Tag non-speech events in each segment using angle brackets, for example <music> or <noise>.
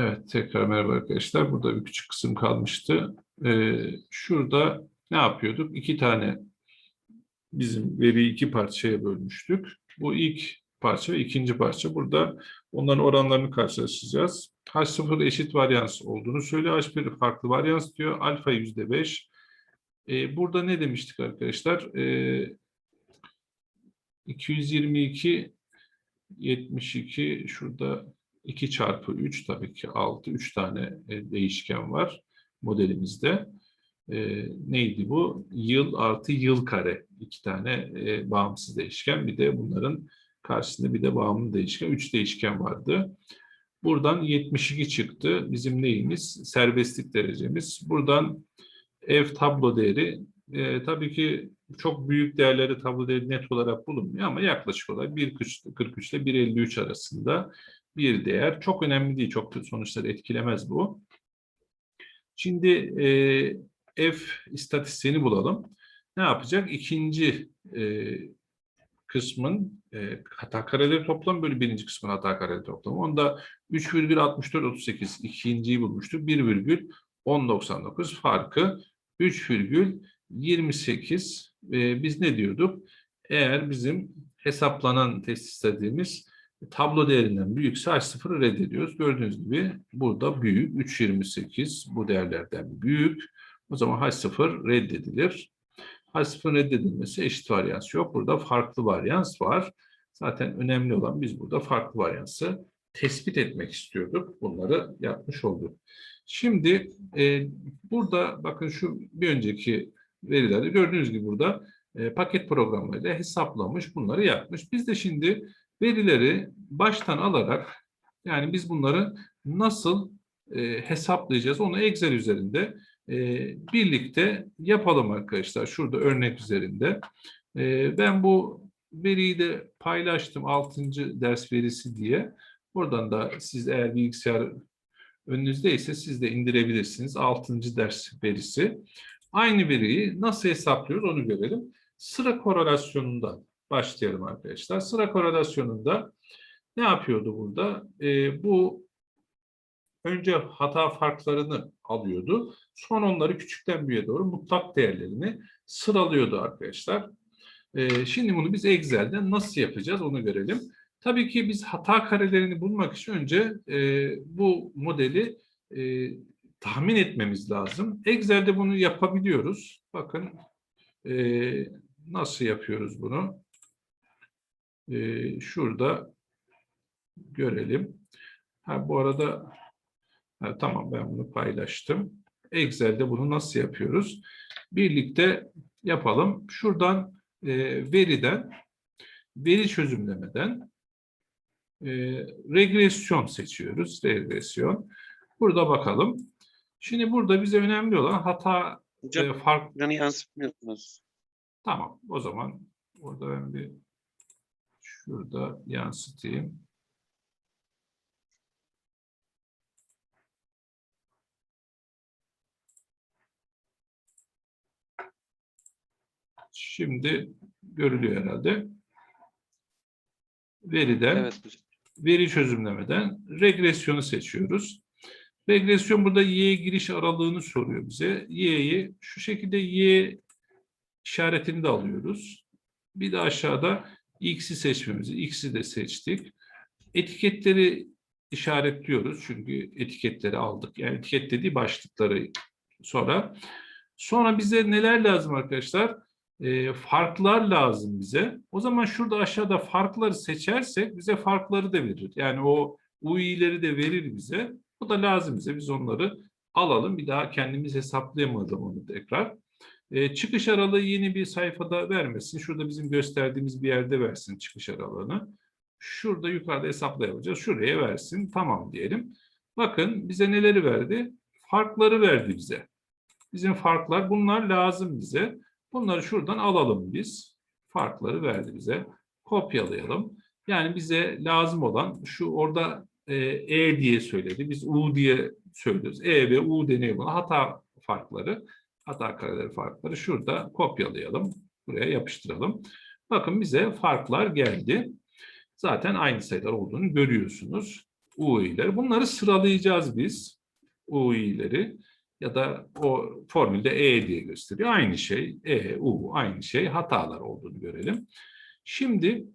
Evet, tekrar merhaba arkadaşlar. Burada bir küçük kısım kalmıştı. Ee, şurada ne yapıyorduk? İki tane bizim veriyi iki parçaya bölmüştük. Bu ilk parça ve ikinci parça. Burada onların oranlarını karşılaştıracağız. H0 eşit varyans olduğunu söylüyor. H1 farklı varyans diyor. Alfa yüzde beş. Ee, burada ne demiştik arkadaşlar? Ee, 222 72 şurada 2 çarpı 3 tabii ki 6. 3 tane e, değişken var modelimizde. E, neydi bu? Yıl artı yıl kare. iki tane e, bağımsız değişken. Bir de bunların karşısında bir de bağımlı değişken. 3 değişken vardı. Buradan 72 çıktı. Bizim neyimiz? Serbestlik derecemiz. Buradan ev tablo değeri e, tabii ki çok büyük değerleri tablo değeri net olarak bulunmuyor ama yaklaşık olarak 1.43 ile 1.53 arasında bir değer. Çok önemli değil, çok sonuçları etkilemez bu. Şimdi e, F istatistiğini bulalım. Ne yapacak? İkinci e, kısmın e, hata kareleri toplamı bölü birinci kısmın hata kareleri toplamı. Onda 3,6438 ikinciyi bulmuştuk. 1,1099 farkı 3,28 e, biz ne diyorduk? Eğer bizim hesaplanan test istediğimiz tablo değerinden büyükse H0'ı reddediyoruz. Gördüğünüz gibi burada büyük 3.28 bu değerlerden büyük. O zaman H0 reddedilir. H0 reddedilmesi eşit varyans yok. Burada farklı varyans var. Zaten önemli olan biz burada farklı varyansı tespit etmek istiyorduk. Bunları yapmış olduk. Şimdi e, burada bakın şu bir önceki verilerde gördüğünüz gibi burada e, paket programlarıyla hesaplamış, bunları yapmış. Biz de şimdi verileri baştan alarak yani biz bunları nasıl e, hesaplayacağız onu Excel üzerinde e, birlikte yapalım arkadaşlar. Şurada örnek üzerinde. E, ben bu veriyi de paylaştım 6. ders verisi diye. Buradan da siz eğer bilgisayar önünüzdeyse siz de indirebilirsiniz. 6. ders verisi. Aynı veriyi nasıl hesaplıyoruz onu görelim. Sıra korelasyonundan başlayalım arkadaşlar. Sıra korelasyonunda ne yapıyordu burada? E, bu önce hata farklarını alıyordu. Son onları küçükten büyüğe doğru mutlak değerlerini sıralıyordu arkadaşlar. E, şimdi bunu biz Excel'de nasıl yapacağız onu görelim. Tabii ki biz hata karelerini bulmak için önce e, bu modeli e, tahmin etmemiz lazım. Excel'de bunu yapabiliyoruz. Bakın e, nasıl yapıyoruz bunu? E, şurada görelim. Ha, bu arada ha, tamam ben bunu paylaştım. Excel'de bunu nasıl yapıyoruz? Birlikte yapalım. Şuradan e, veriden, veri çözümlemeden e, regresyon seçiyoruz. Regresyon. Burada bakalım. Şimdi burada bize önemli olan hata Hocam e, fark... ekranı yansıtmıyorsunuz. Tamam o zaman burada ben bir Şurada yansıtayım. Şimdi görülüyor herhalde. Veriden, Evet veri çözümlemeden regresyonu seçiyoruz. Regresyon burada y giriş aralığını soruyor bize. y'yi şu şekilde y işaretini de alıyoruz. Bir de aşağıda X'i seçmemizi, X'i de seçtik. Etiketleri işaretliyoruz çünkü etiketleri aldık. Yani etiket dediği başlıkları sonra. Sonra bize neler lazım arkadaşlar? E, farklar lazım bize. O zaman şurada aşağıda farkları seçersek bize farkları da verir. Yani o UI'leri de verir bize. Bu da lazım bize. Biz onları alalım. Bir daha kendimiz hesaplayamadığım onu tekrar. E, çıkış aralığı yeni bir sayfada vermesin. Şurada bizim gösterdiğimiz bir yerde versin çıkış aralığını. Şurada yukarıda hesaplayacağız. Şuraya versin. Tamam diyelim. Bakın bize neleri verdi? Farkları verdi bize. Bizim farklar bunlar lazım bize. Bunları şuradan alalım biz. Farkları verdi bize. Kopyalayalım. Yani bize lazım olan şu orada e, e diye söyledi. Biz U diye söylüyoruz. E ve U deniyor buna. Hata farkları hata kareleri farkları şurada kopyalayalım. Buraya yapıştıralım. Bakın bize farklar geldi. Zaten aynı sayılar olduğunu görüyorsunuz. UI'leri. Bunları sıralayacağız biz. UI'leri ya da o formülde E diye gösteriyor. Aynı şey. E, U aynı şey. Hatalar olduğunu görelim. Şimdi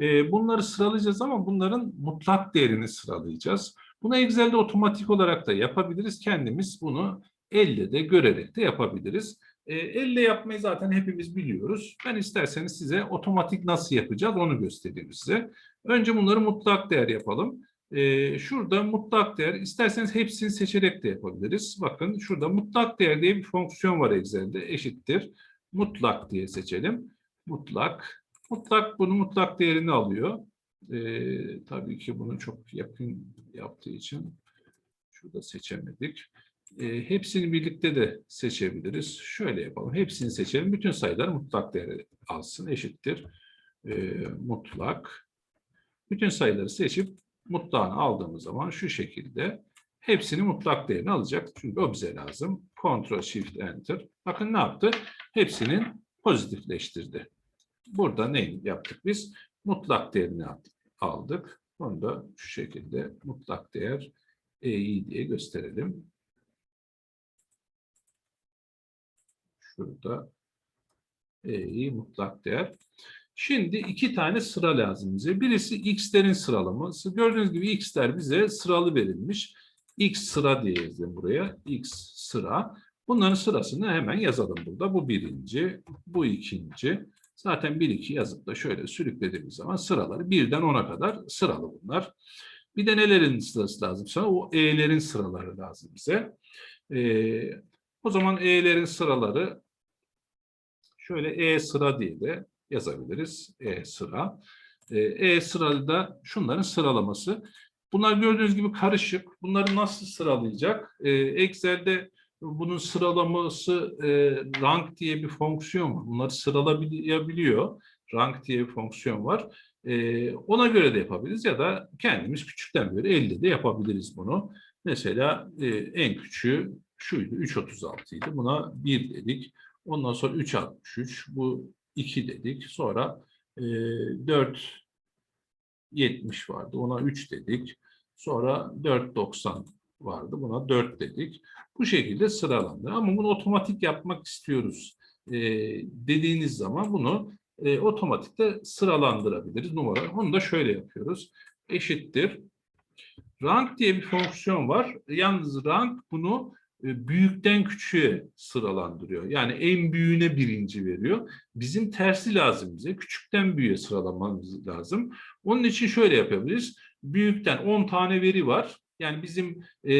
e, bunları sıralayacağız ama bunların mutlak değerini sıralayacağız. Bunu Excel'de otomatik olarak da yapabiliriz. Kendimiz bunu elle de görerek de yapabiliriz. E, elle yapmayı zaten hepimiz biliyoruz. Ben isterseniz size otomatik nasıl yapacağız onu göstereyim size. Önce bunları mutlak değer yapalım. E, şurada mutlak değer, isterseniz hepsini seçerek de yapabiliriz. Bakın şurada mutlak değer diye bir fonksiyon var Excel'de eşittir. Mutlak diye seçelim. Mutlak. Mutlak bunu mutlak değerini alıyor. E, tabii ki bunu çok yakın yaptığı için şurada seçemedik. E, hepsini birlikte de seçebiliriz. Şöyle yapalım. Hepsini seçelim. Bütün sayılar mutlak değeri alsın. Eşittir. E, mutlak. Bütün sayıları seçip mutlağını aldığımız zaman şu şekilde hepsini mutlak değerini alacak. Çünkü o bize lazım. Ctrl Shift Enter. Bakın ne yaptı? Hepsinin pozitifleştirdi. Burada ne yaptık biz? Mutlak değerini aldık. Onu da şu şekilde mutlak değer EI diye gösterelim. Şurada EI mutlak değer. Şimdi iki tane sıra lazım bize. Birisi x'lerin sıralaması. Gördüğünüz gibi x'ler bize sıralı verilmiş. x sıra diye yazdım buraya. x sıra. Bunların sırasını hemen yazalım burada. Bu birinci, bu ikinci. Zaten 1, 2 yazıp da şöyle sürüklediğimiz zaman sıraları birden 10'a kadar sıralı bunlar. Bir de nelerin sırası lazım sana? O e'lerin sıraları lazım bize. Ee, o zaman e'lerin sıraları şöyle e sıra diye de yazabiliriz. E sıra. E, e sırada şunların sıralaması. Bunlar gördüğünüz gibi karışık. Bunları nasıl sıralayacak? E, Excel'de bunun sıralaması e, rank diye bir fonksiyon var. Bunları sıralayabiliyor. Rank diye bir fonksiyon var. E, ona göre de yapabiliriz ya da kendimiz küçükten beri elde de yapabiliriz bunu. Mesela en küçüğü şuydu 3.36 idi. Buna 1 dedik. Ondan sonra 3.63 bu 2 dedik. Sonra e, 4.70 vardı. Ona 3 dedik. Sonra 4.90 vardı. Buna 4 dedik. Bu şekilde sıralandı. Ama bunu otomatik yapmak istiyoruz e, dediğiniz zaman bunu e, otomatikte sıralandırabiliriz numara. Onu da şöyle yapıyoruz. Eşittir. Rank diye bir fonksiyon var. Yalnız rank bunu büyükten küçüğe sıralandırıyor. Yani en büyüğüne birinci veriyor. Bizim tersi lazım bize. Küçükten büyüğe sıralamamız lazım. Onun için şöyle yapabiliriz. Büyükten 10 tane veri var. Yani bizim e,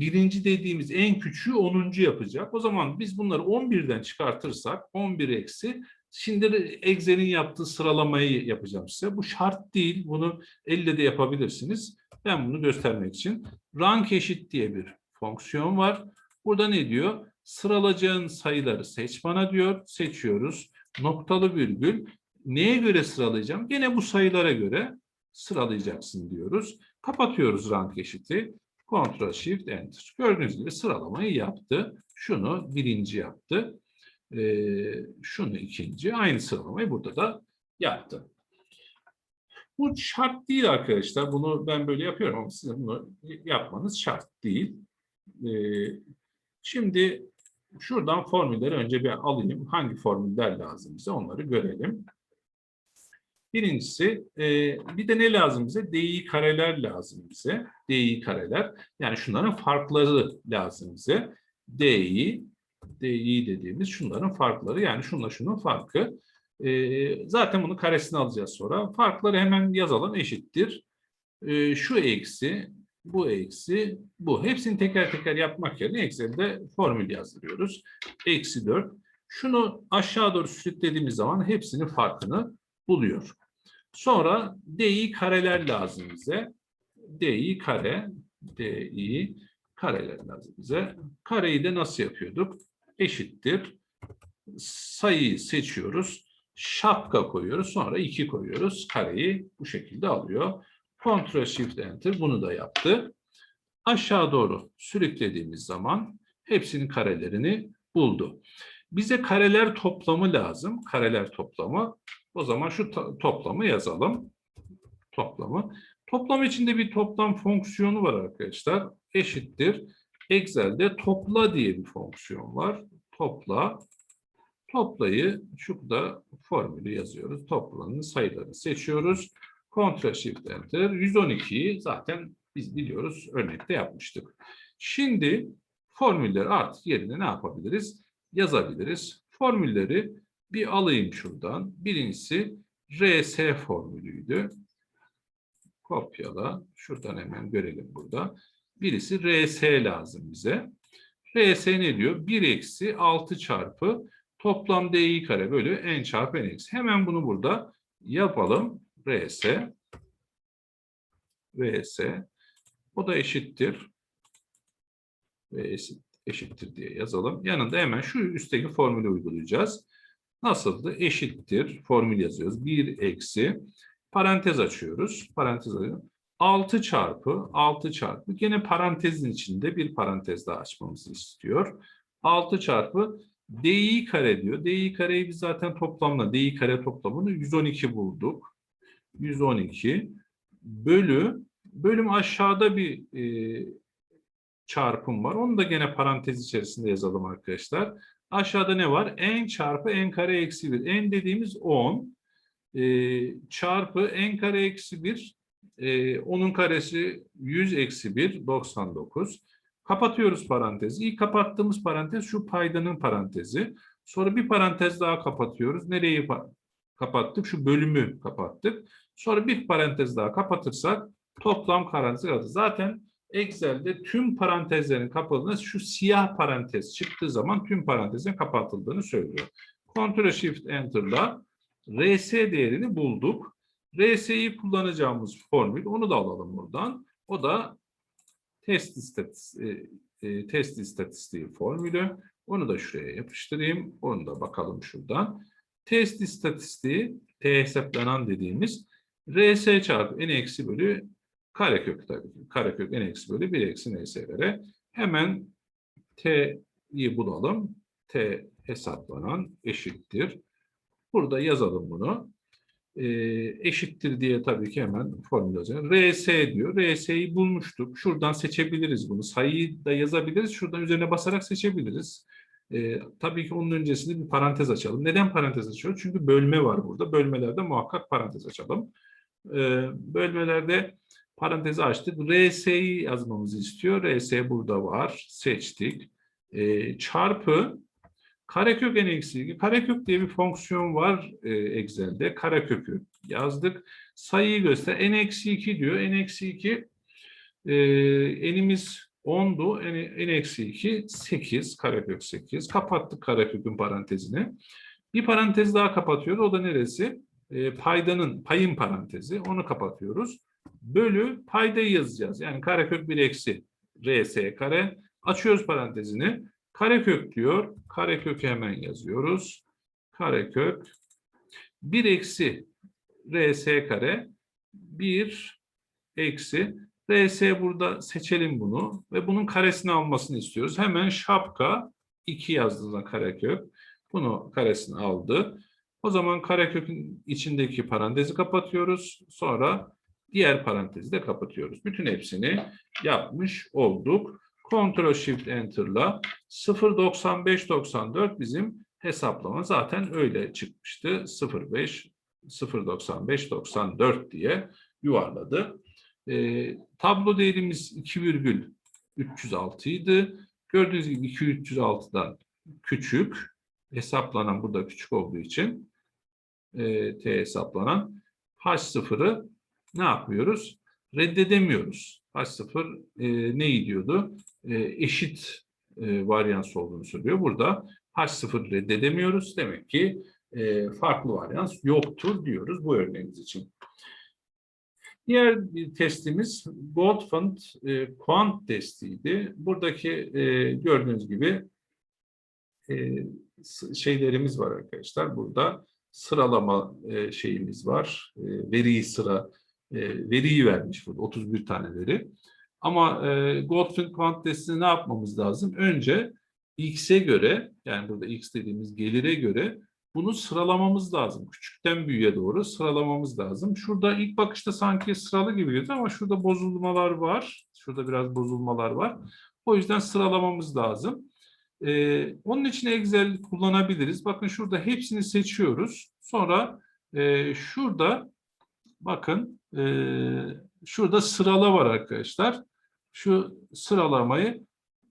birinci dediğimiz en küçüğü 10. yapacak. O zaman biz bunları 11'den çıkartırsak 11 eksi Şimdi Excel'in yaptığı sıralamayı yapacağım size. Bu şart değil. Bunu elle de yapabilirsiniz. Ben bunu göstermek için rank eşit diye bir fonksiyon var. Burada ne diyor? Sıralacağın sayıları seç bana diyor. Seçiyoruz. Noktalı virgül. Neye göre sıralayacağım? Gene bu sayılara göre sıralayacaksın diyoruz. Kapatıyoruz rank eşiti. Ctrl Shift Enter. Gördüğünüz gibi sıralamayı yaptı. Şunu birinci yaptı. Ee, şunu ikinci. Aynı sıralamayı burada da yaptı. Bu şart değil arkadaşlar. Bunu ben böyle yapıyorum ama size bunu yapmanız şart değil. Ee, şimdi şuradan formülleri önce bir alayım. Hangi formüller lazım bize onları görelim. Birincisi e, bir de ne lazım bize? DI kareler lazım bize. DI kareler. Yani şunların farkları lazım bize. DI, DI dediğimiz şunların farkları. Yani şunla şunun farkı. E, zaten bunu karesini alacağız sonra. Farkları hemen yazalım eşittir. E, şu eksi, bu eksi, bu. Hepsini teker teker yapmak yerine Excel'de formül yazdırıyoruz. Eksi 4. Şunu aşağı doğru sürüklediğimiz zaman hepsinin farkını buluyor. Sonra DI kareler lazım bize. DI kare, DI kareler lazım bize. Kareyi de nasıl yapıyorduk? Eşittir. Sayıyı seçiyoruz. Şapka koyuyoruz. Sonra 2 koyuyoruz. Kareyi bu şekilde alıyor. Ctrl Shift Enter bunu da yaptı. Aşağı doğru sürüklediğimiz zaman hepsinin karelerini buldu. Bize kareler toplamı lazım. Kareler toplamı. O zaman şu toplamı yazalım. toplamı. Toplam içinde bir toplam fonksiyonu var arkadaşlar. Eşittir. Excel'de topla diye bir fonksiyon var. Topla. Toplayı şurada formülü yazıyoruz. Toplanın sayılarını seçiyoruz. Ctrl Shift Enter. 112'yi zaten biz biliyoruz örnekte yapmıştık. Şimdi formülleri artık yerine ne yapabiliriz? Yazabiliriz. Formülleri bir alayım şuradan. Birincisi RS formülüydü. Kopyala. Şuradan hemen görelim burada. Birisi RS lazım bize. RS ne diyor? 1 eksi 6 çarpı toplam DI kare bölü n çarpı n eksi. Hemen bunu burada yapalım. RS. RS. O da eşittir. Eşit, eşittir diye yazalım. Yanında hemen şu üstteki formülü uygulayacağız. Nasıldı? Eşittir. Formül yazıyoruz. 1 eksi. Parantez açıyoruz. Parantez açıyoruz. 6 çarpı 6 çarpı gene parantezin içinde bir parantez daha açmamızı istiyor. 6 çarpı di kare diyor. di kareyi biz zaten toplamla di kare toplamını 112 bulduk. 112 bölü bölüm aşağıda bir e, çarpım var. Onu da gene parantez içerisinde yazalım arkadaşlar. Aşağıda ne var? n çarpı n kare eksi 1. n dediğimiz 10 e, çarpı n kare eksi 1 e, onun karesi 100 eksi 1 99. Kapatıyoruz parantezi. İlk kapattığımız parantez şu paydanın parantezi. Sonra bir parantez daha kapatıyoruz. Nereyi kapattık? Şu bölümü kapattık. Sonra bir parantez daha kapatırsak toplam parantez kaldı. Zaten Excel'de tüm parantezlerin kapatıldığını şu siyah parantez çıktığı zaman tüm parantezin kapatıldığını söylüyor. Ctrl Shift Enter'la RS değerini bulduk. RS'yi kullanacağımız formül onu da alalım buradan. O da test istatistiği, e, test istatistiği formülü. Onu da şuraya yapıştırayım. Onu da bakalım şuradan. Test istatistiği T hesaplanan dediğimiz RS çarpı n eksi bölü karekök tabii. Karekök n eksi bölü 1 eksi ns'lere. Hemen T'yi bulalım. T hesaplanan eşittir. Burada yazalım bunu. Ee, eşittir diye tabii ki hemen formül yazıyorum. RS diyor. RS'yi bulmuştuk. Şuradan seçebiliriz bunu. Sayıyı da yazabiliriz. Şuradan üzerine basarak seçebiliriz. Ee, tabii ki onun öncesinde bir parantez açalım. Neden parantez açıyoruz? Çünkü bölme var burada. Bölmelerde muhakkak parantez açalım. Ee, bölmelerde parantezi açtık. RS'yi yazmamızı istiyor. RS burada var. Seçtik. Ee, çarpı karekök n eksi 2. Karekök diye bir fonksiyon var e, Excel'de. Karekökü yazdık. Sayıyı göster. n eksi 2 diyor. n eksi 2 e, n'imiz 10'du. n, n eksi 2 8. Karekök 8. Kapattık karekökün parantezini. Bir parantez daha kapatıyoruz. O da neresi? E, paydanın, payın parantezi. Onu kapatıyoruz. Bölü paydayı yazacağız. Yani karekök 1 eksi rs kare. Açıyoruz parantezini. Karekök diyor. Karekökü hemen yazıyoruz. Karekök 1 eksi rs kare 1 eksi rs burada seçelim bunu ve bunun karesini almasını istiyoruz. Hemen şapka 2 yazdığında karekök bunu karesini aldı. O zaman karekökün içindeki parantezi kapatıyoruz. Sonra diğer parantezi de kapatıyoruz. Bütün hepsini yapmış olduk. Ctrl Shift Enter'la 0.95.94 bizim hesaplama zaten öyle çıkmıştı. 0.5 0.95.94 diye yuvarladı. E, tablo değerimiz 2,306 idi. Gördüğünüz gibi 2,306'dan küçük. Hesaplanan burada küçük olduğu için e, T hesaplanan H0'ı ne yapıyoruz? Reddedemiyoruz. H0 e, ne diyordu? E, eşit e, varyans olduğunu söylüyor. Burada H0 reddedemiyoruz. Demek ki e, farklı varyans yoktur diyoruz bu örneğimiz için. Diğer bir testimiz Goldfund e, Quant testiydi. Buradaki e, gördüğünüz gibi e, şeylerimiz var arkadaşlar. Burada sıralama e, şeyimiz var. E, veriyi sıra e, veriyi vermiş burada 31 tane veri. Ama e, Goldfund Quant testini ne yapmamız lazım? Önce x'e göre yani burada x dediğimiz gelire göre bunu sıralamamız lazım. Küçükten büyüğe doğru sıralamamız lazım. Şurada ilk bakışta sanki sıralı gibi gözüküyor ama şurada bozulmalar var. Şurada biraz bozulmalar var. O yüzden sıralamamız lazım. Ee, onun için Excel kullanabiliriz. Bakın şurada hepsini seçiyoruz. Sonra e, şurada bakın e, şurada sırala var arkadaşlar. Şu sıralamayı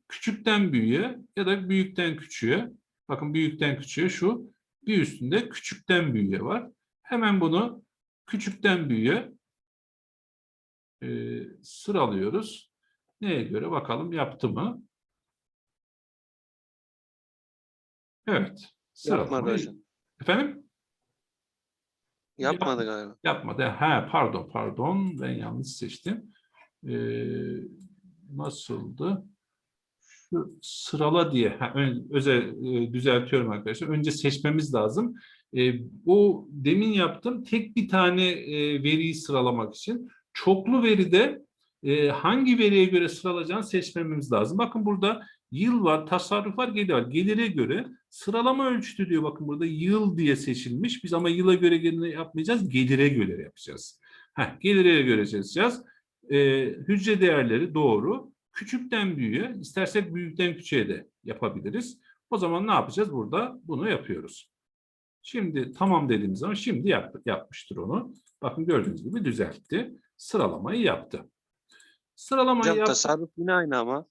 küçükten büyüğe ya da büyükten küçüğe. Bakın büyükten küçüğe şu. Bir üstünde küçükten büyüğe var. Hemen bunu küçükten büyüğe e, sıralıyoruz. Neye göre bakalım yaptı mı? Evet. Yapmadı sıralamayı- hocam. Efendim? Yapmadı galiba. Yapmadı. Ha pardon pardon ben yanlış seçtim. Ee, nasıldı? Şu sırala diye ha, ön- özel e, düzeltiyorum arkadaşlar. Önce seçmemiz lazım. E, bu demin yaptım tek bir tane e, veriyi sıralamak için. Çoklu veride e, hangi veriye göre sıralayacağını seçmemiz lazım. Bakın burada yıl var, tasarruf var, gelir var. Gelire göre sıralama ölçütü diyor. Bakın burada yıl diye seçilmiş. Biz ama yıla göre yapmayacağız. Gelire göre yapacağız. Heh, gelire göre seçeceğiz. E, hücre değerleri doğru. Küçükten büyüğe, istersek büyükten küçüğe de yapabiliriz. O zaman ne yapacağız? Burada bunu yapıyoruz. Şimdi tamam dediğimiz zaman şimdi yap, yapmıştır onu. Bakın gördüğünüz gibi düzeltti. Sıralamayı yaptı. Sıralamayı Hocam yaptı. tasarruf yine aynı ama.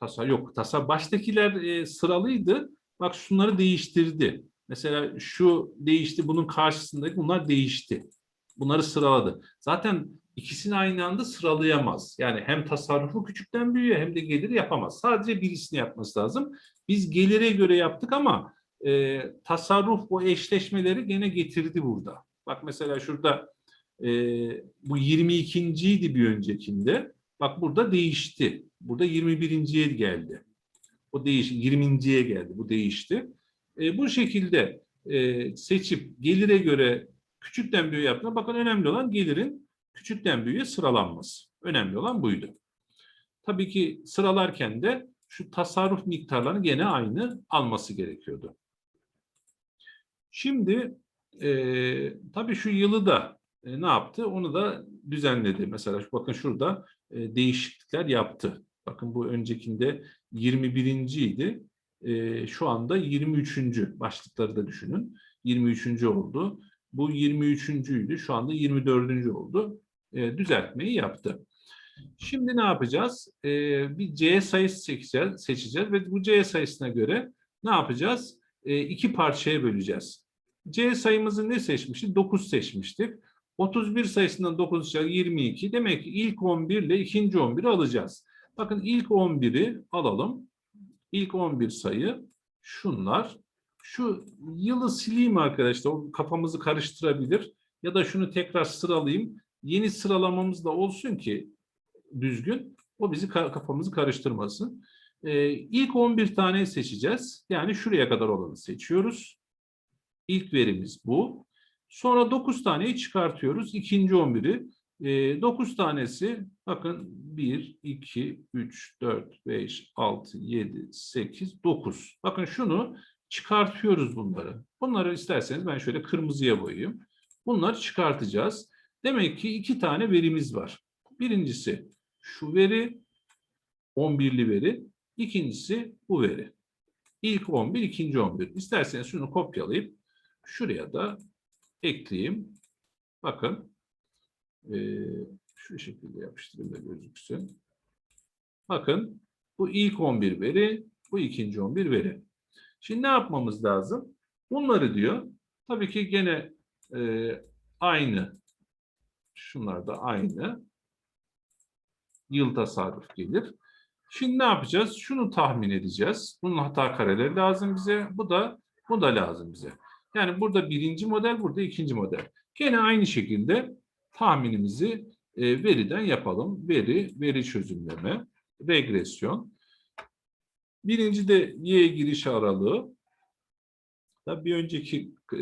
Tasa yok. Tasa baştakiler e, sıralıydı. Bak şunları değiştirdi. Mesela şu değişti. Bunun karşısındaki bunlar değişti. Bunları sıraladı. Zaten ikisini aynı anda sıralayamaz. Yani hem tasarrufu küçükten büyüğe hem de geliri yapamaz. Sadece birisini yapması lazım. Biz gelire göre yaptık ama e, tasarruf o eşleşmeleri gene getirdi burada. Bak mesela şurada e, bu 22. idi bir öncekinde. Bak burada değişti. Burada 21.ye geldi. O değiş 20.ye geldi. Bu değişti. E, bu şekilde e, seçip gelire göre küçükten büyüğe yaptığında bakın önemli olan gelirin küçükten büyüğe sıralanması. Önemli olan buydu. Tabii ki sıralarken de şu tasarruf miktarlarını gene aynı alması gerekiyordu. Şimdi e, tabii şu yılı da e, ne yaptı? Onu da düzenledi. Mesela bakın şurada e, değişiklikler yaptı. Bakın bu öncekinde 21. idi. E, şu anda 23. başlıkları da düşünün. 23. oldu. Bu 23. idi. Şu anda 24. oldu. E, düzeltmeyi yaptı. Şimdi ne yapacağız? E, bir C sayısı seçeceğiz, seçeceğiz ve bu C sayısına göre ne yapacağız? E, iki parçaya böleceğiz. C sayımızı ne seçmiştik? 9 seçmiştik. 31 sayısından 9 çıkacak 22. Demek ki ilk 11 ile ikinci 11'i alacağız. Bakın ilk 11'i alalım. İlk 11 sayı şunlar. Şu yılı sileyim arkadaşlar. O kafamızı karıştırabilir. Ya da şunu tekrar sıralayayım. Yeni sıralamamız da olsun ki düzgün. O bizi ka- kafamızı karıştırmasın. Ee, ilk 11 tane seçeceğiz. Yani şuraya kadar olanı seçiyoruz. İlk verimiz bu. Sonra 9 taneyi çıkartıyoruz. İkinci 11'i. E, 9 tanesi bakın 1, 2, 3, 4, 5, 6, 7, 8, 9. Bakın şunu çıkartıyoruz bunları. Bunları isterseniz ben şöyle kırmızıya boyayayım. Bunları çıkartacağız. Demek ki iki tane verimiz var. Birincisi şu veri, 11'li veri. İkincisi bu veri. İlk 11, ikinci 11. İsterseniz şunu kopyalayıp şuraya da ekleyeyim. Bakın eee, şu şekilde yapıştırayım da gözüksün. Bakın bu ilk 11 veri, bu ikinci 11 veri. Şimdi ne yapmamız lazım? Bunları diyor. Tabii ki gene eee, aynı. Şunlar da aynı. Yıl tasarruf gelir. Şimdi ne yapacağız? Şunu tahmin edeceğiz. Bunun hata kareleri lazım bize. Bu da bu da lazım bize. Yani burada birinci model, burada ikinci model. Gene aynı şekilde tahminimizi e, veriden yapalım. Veri, veri çözümleme, regresyon. Birinci de y giriş aralığı. Da bir önceki e,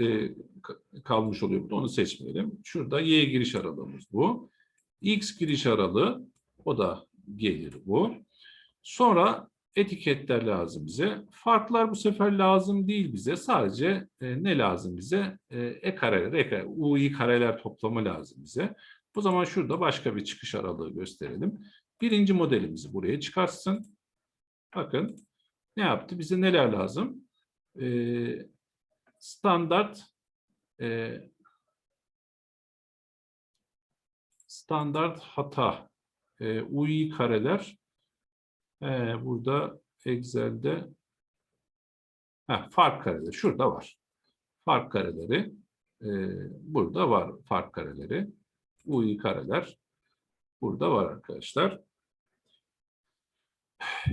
ka- kalmış oluyor burada. Onu seçmeyelim. Şurada y giriş aralığımız bu. X giriş aralığı o da gelir bu. Sonra etiketler lazım bize. Farklar bu sefer lazım değil bize. Sadece e, ne lazım bize? E, e kareler, e kare, UI kareler toplamı lazım bize. O zaman şurada başka bir çıkış aralığı gösterelim. Birinci modelimizi buraya çıkartsın. Bakın ne yaptı? Bize neler lazım? E, standart e, standart hata e, UI kareler e, burada Excel'de heh, fark kareleri şurada var. Fark kareleri e, burada var fark kareleri. UI kareler burada var arkadaşlar.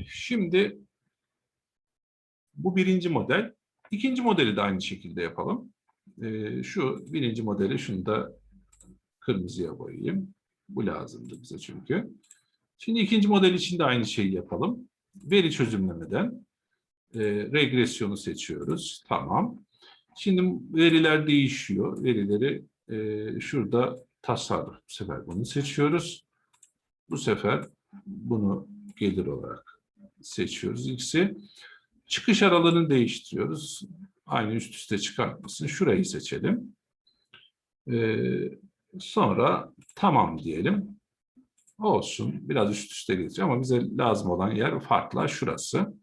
Şimdi bu birinci model. İkinci modeli de aynı şekilde yapalım. E, şu birinci modeli şunu da kırmızıya boyayayım. Bu lazımdı bize çünkü. Şimdi ikinci model için de aynı şeyi yapalım. Veri çözümlemeden e, regresyonu seçiyoruz. Tamam. Şimdi veriler değişiyor. Verileri e, şurada tasarruf. Bu sefer bunu seçiyoruz. Bu sefer bunu gelir olarak seçiyoruz x'i. Çıkış aralığını değiştiriyoruz. Aynı üst üste çıkartmasın. Şurayı seçelim. Ee, sonra tamam diyelim. Olsun. Biraz üst üste gelecek ama bize lazım olan yer farklar şurası.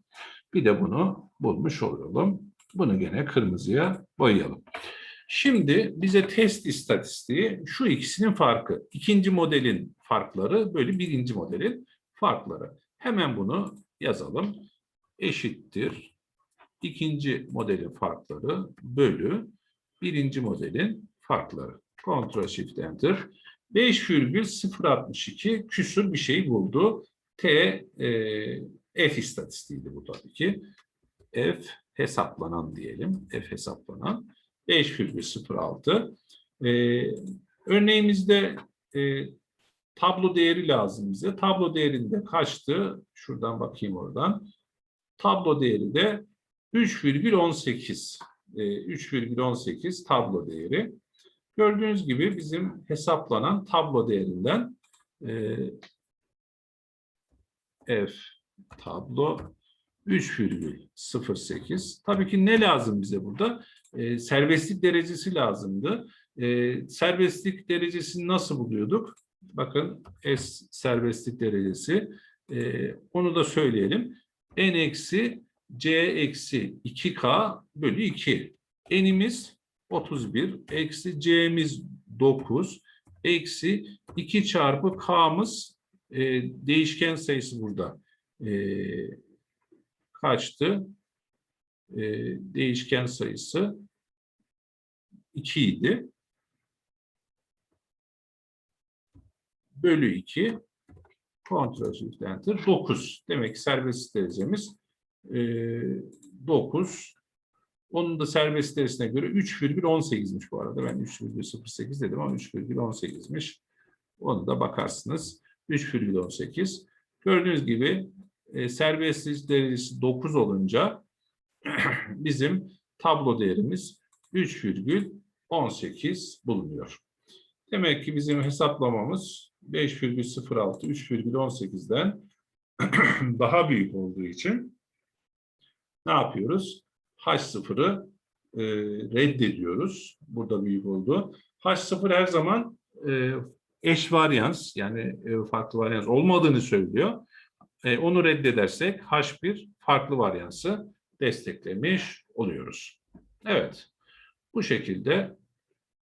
Bir de bunu bulmuş olalım. Bunu gene kırmızıya boyayalım. Şimdi bize test istatistiği şu ikisinin farkı. İkinci modelin farkları böyle birinci modelin farkları. Hemen bunu yazalım. Eşittir. İkinci modelin farkları bölü birinci modelin farkları. Ctrl Shift Enter. 5,062 küsur bir şey buldu. T e, F istatistiğiydi bu tabii ki. F hesaplanan diyelim. F hesaplanan 5,06. E, örneğimizde e, tablo değeri lazım bize. Tablo değerinde kaçtı? Şuradan bakayım oradan. Tablo değeri de 3,18. E, 3,18 tablo değeri. Gördüğünüz gibi bizim hesaplanan tablo değerinden e, f tablo 3,08. Tabii ki ne lazım bize burada? E, serbestlik derecesi lazımdı. E, serbestlik derecesini nasıl buluyorduk? Bakın S serbestlik derecesi. E, onu da söyleyelim. N eksi C eksi 2K bölü 2. N'imiz 31 eksi c'miz 9 eksi 2 çarpı k'mız e, değişken sayısı burada e, kaçtı? E, değişken sayısı 2 idi. Bölü 2 kontrol enter 9. Demek ki serbest derecemiz e, 9 onun da serbest derecesine göre 3,18'miş bu arada. Ben 3,08 dedim ama 3,18'miş. Onu da bakarsınız. 3,18. Gördüğünüz gibi e, serbestlik derecesi 9 olunca <clears throat> bizim tablo değerimiz 3,18 bulunuyor. Demek ki bizim hesaplamamız 5,06 3,18'den <clears throat> daha büyük olduğu için ne yapıyoruz? H0'ı e, reddediyoruz. Burada büyük oldu. H0 her zaman e, eş varyans yani e, farklı varyans olmadığını söylüyor. E, onu reddedersek H1 farklı varyansı desteklemiş oluyoruz. Evet. Bu şekilde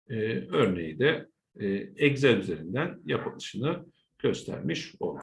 e, örneği de Excel üzerinden yapılışını göstermiş olduk.